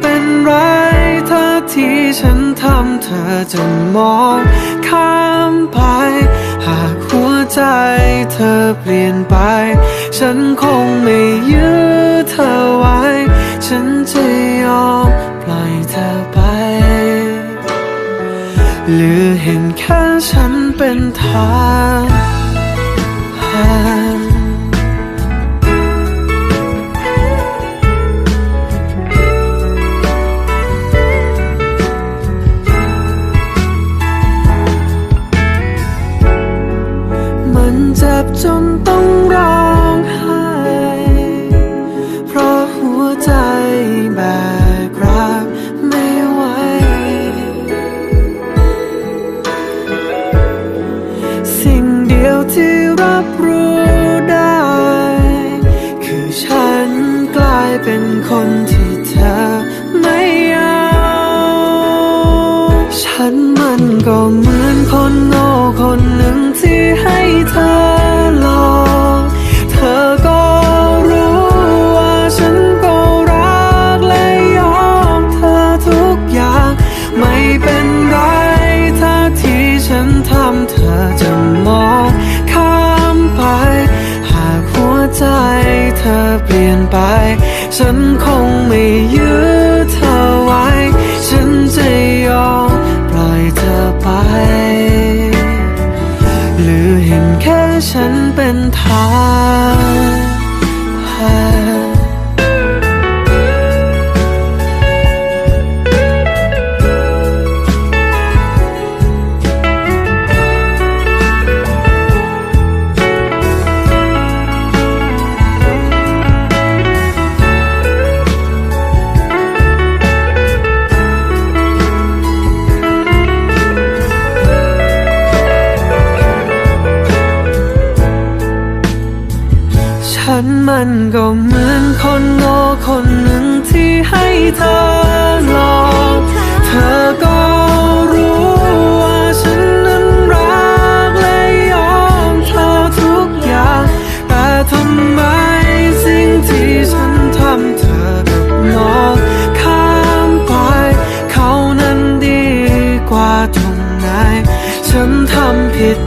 เป็นไรถ้าที่ฉันทำเธอจะมองข้ามไป หากหัวใจเธอเปลี่ยนไป ฉันคงไม่ยื้อเธอไว้ ฉันจะยอมปล่อยเธอไป หรือเห็นแค่ฉันเป็นทาง ยวที่รับรู้ได้ คือฉันกลายเป็นคนที่เธอไม่เอาฉันมันก็เหมือนคนโง่คนหนึ่งที่ให้เธอหลอกเธอก็รู้ว่าฉันก็รักและยอมเธอทุกอย่าง ไม่เป็นไรถ้าที่ฉันทำเธอจะมอง ธอเปลี่ยนไป ฉันคงไม่ยื้อเธอ มันก็เหมือนคนโง่คนหนึ่งที่ให้เธอหลอกเธอก็รู้ว่าฉันนั้นรักและยอมเธอทุกอย่าง แต่ทำไมสิ่งที่ฉันทำเธอกับมองข้ามไปเขานั้นดีกว่าตรงไหน ฉันทำผิด